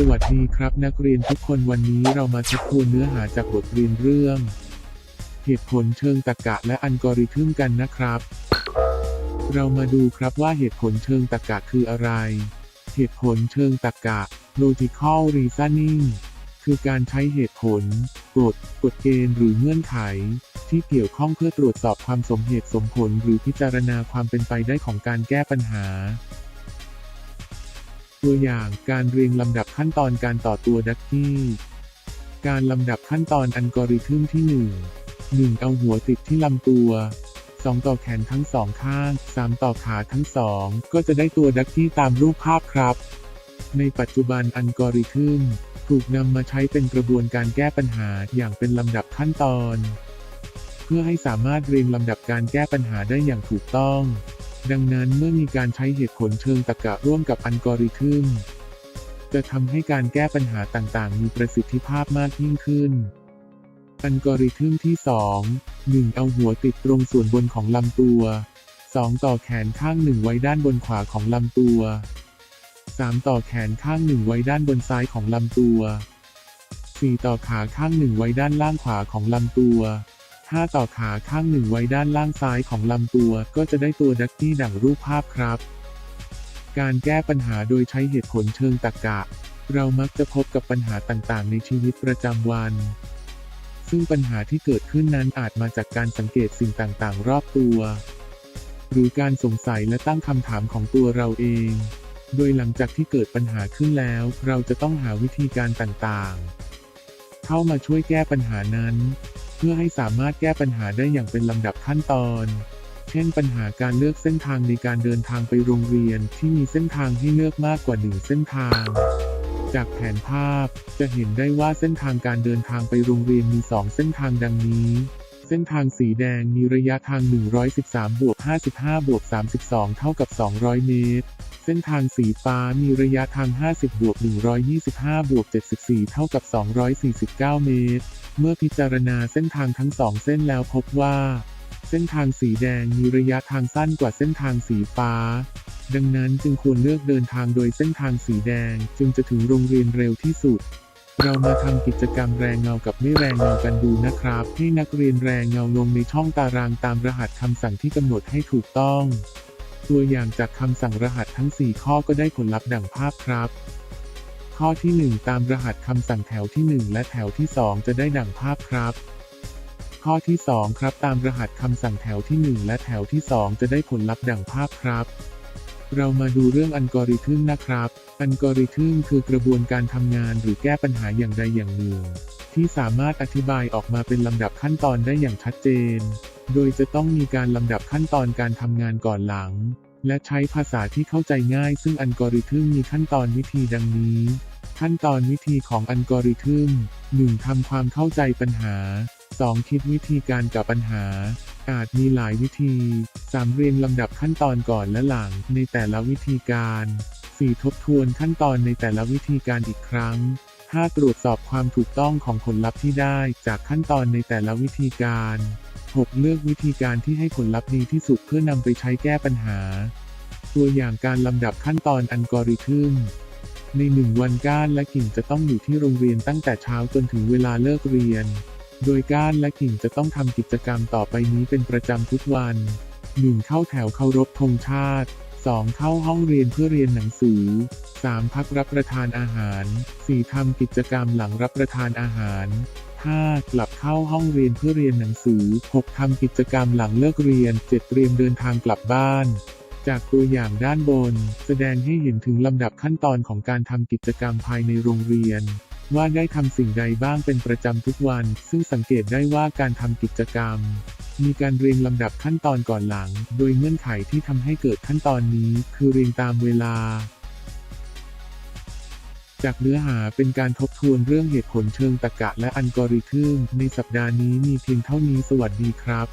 สวัสดีครับนักเรียนทุกคนวันนี้เรามาทบทวนเนื้อหาจากบทเรียนเรื่อง เหตุผลเชิงตรรกะและอัลกอริทึมกันนะครับ เรามาดูครับว่าเหตุผลเชิงตรรกะคืออะไร เหตุผลเชิงตรรกะ logical reasoning คือการใช้เหตุผล กฎ กฎเกณฑ์หรือเงื่อนไข ที่เกี่ยวข้องเพื่อตรวจสอบความสมเหตุสมผลหรือพิจารณาความเป็นไปได้ของการแก้ปัญหา ตัวอย่างการเรียงลำดับขั้นตอนการต่อตัวดักกี้ การลำดับขั้นตอนอัลกอริทึมที่ 1 1 เอาหัวติดที่ลำตัว 2 ต่อแขนทั้งสองข้าง 3 ต่อขาทั้งสองก็จะได้ตัวดักกี้ตามรูปภาพครับ ในปัจจุบันอัลกอริทึมถูกนำมาใช้เป็นกระบวนการแก้ปัญหาอย่างเป็นลำดับขั้นตอน เพื่อให้สามารถเรียงลำดับการแก้ปัญหาได้อย่างถูกต้อง ดังนั้นเมื่อมีการใช้เหตุผลเชิงตรรกะร่วมกับอัลกอริทึม จะทำให้การแก้ปัญหาต่างๆ มีประสิทธิภาพมากยิ่งขึ้น อัลกอริทึมที่ 2 1 เอาหัวติดตรงส่วนบนของลำตัว 2 ต่อแขนข้างหนึ่งไว้ด้านบนขวาของลำตัว 3 ต่อแขนข้างหนึ่งไว้ด้านบนซ้ายของลำตัว 4 ต่อขาข้างหนึ่งไว้ด้านล่างขวาของลำตัว 5ต่อขาข้างหนึ่งไว้ด้านล่างซ้ายของลำตัว ก็จะได้ตัวดักกี้ดังรูปภาพครับ การแก้ปัญหาโดยใช้เหตุผลเชิงตรรกะ เรามักจะพบกับปัญหาต่างๆ ในชีวิตประจำวัน ซึ่งปัญหาที่เกิดขึ้นนั้นอาจมาจากการสังเกตสิ่งต่างๆ รอบตัว หรือการสงสัยและตั้งคำถามของตัวเราเอง โดยหลังจากที่เกิดปัญหาขึ้นแล้ว เราจะต้องหาวิธีการต่างๆ เข้ามาช่วยแก้ปัญหานั้น เพื่อให้สามารถแก้ปัญหาได้อย่างเป็นลำดับขั้นตอน เช่นปัญหาการเลือกเส้นทางในการเดินทางไปโรงเรียนที่มีเส้นทางให้เลือกมากกว่าหนึ่งเส้นทาง จากแผนภาพจะเห็นได้ว่าเส้นทางการเดินทางไปโรงเรียนมี 2 เส้นทางดังนี้ เส้นทางสีแดงมีระยะทาง 113บวก55บวก32 เท่ากับ 200 เมตรเส้นทางสีฟ้ามีระยะทาง 50บวก125บวก74 เท่ากับ 249 เมตร เมื่อพิจารณาเส้นทางทั้งสองเส้นแล้วพบว่า เส้นทางสีแดงมีระยะทางสั้นกว่าเส้นทางสีฟ้า ดังนั้นจึงควรเลือกเดินทางโดยเส้นทางสีแดงจึงจะถึงโรงเรียนเร็วที่สุด เรามาทำกิจกรรมแรงเงากับไม่แรงเงากันดูนะครับ ให้นักเรียนแรงเงาลงในช่องตารางตามรหัสคำสั่งที่กำหนดให้ถูกต้อง ตัวอย่างจากคำสั่งรหัสทั้ง 4 ข้อก็ได้ผลลัพธ์ดังภาพครับ ข้อที่ 1 ตามรหัสคำสั่งแถวที่ 1 และแถวที่ 2 จะได้ดังภาพครับ ข้อที่ 2 ครับตามรหัสคำสั่งแถวที่ 1 และแถวที่ 2 จะได้ผลลัพธ์ดังภาพครับเรามาดูเรื่องอัลกอริทึมนะครับ อัลกอริทึมคือกระบวนการทำงานหรือแก้ปัญหาอย่างใดอย่างหนึ่ง ที่สามารถอธิบายออกมาเป็นลำดับขั้นตอนได้อย่างชัดเจน โดยจะต้องมีการลำดับขั้นตอนการทำงานก่อนหลัง และใช้ภาษาที่เข้าใจง่าย ซึ่งอัลกอริทึมมีขั้นตอนวิธีดังนี้ ขั้นตอนวิธีของอัลกอริทึม 1. ทำความเข้าใจปัญหา 2. คิดวิธีการกับปัญหา อาจมีหลายวิธี 3. เรียงลำดับขั้นตอนก่อนและหลังในแต่ละวิธีการ 4. ทบทวนขั้นตอนในแต่ละวิธีการอีกครั้ง 5. ตรวจสอบความถูกต้องของผลลัพธ์ที่ได้จากขั้นตอนในแต่ละวิธีการ 6. เลือกวิธีการที่ให้ผลลัพธ์ดีที่สุดเพื่อนำไปใช้แก้ปัญหา ตัวอย่างการลำดับขั้นตอนอัลกอริทึม ในหนึ่งวันก้านและกิ่งจะต้องอยู่ที่โรงเรียนตั้งแต่เช้าจนถึงเวลาเลิกเรียน โดยก้านและกิ่งจะต้องทำกิจกรรมต่อไปนี้เป็นประจำทุกวัน 1. เข้าแถวเคารพธงชาติ 2. เข้าห้องเรียนเพื่อเรียนหนังสือ 3. พักรับประทานอาหาร 4. ทำกิจกรรมหลังรับประทานอาหาร 5. กลับเข้าห้องเรียนเพื่อเรียนหนังสือ 6. ทำกิจกรรมหลังเลิกเรียน 7. เตรียมเดินทางกลับบ้าน จากตัวอย่างด้านบน แสดงให้เห็นถึงลำดับขั้นตอนของการทำกิจกรรมภายในโรงเรียน ว่าได้ทำสิ่งใดบ้างเป็นประจำทุกวัน ซึ่งสังเกตได้ว่าการทำกิจกรรมมีการเรียงลำดับขั้นตอนก่อนหลัง โดยเงื่อนไขที่ทำให้เกิดขั้นตอนนี้ คือเรียงตามเวลา จากเนื้อหาเป็นการทบทวนเรื่องเหตุผลเชิงตรรกะและอัลกอริทึมในสัปดาห์นี้มีเพียงเท่านี้สวัสดีครับ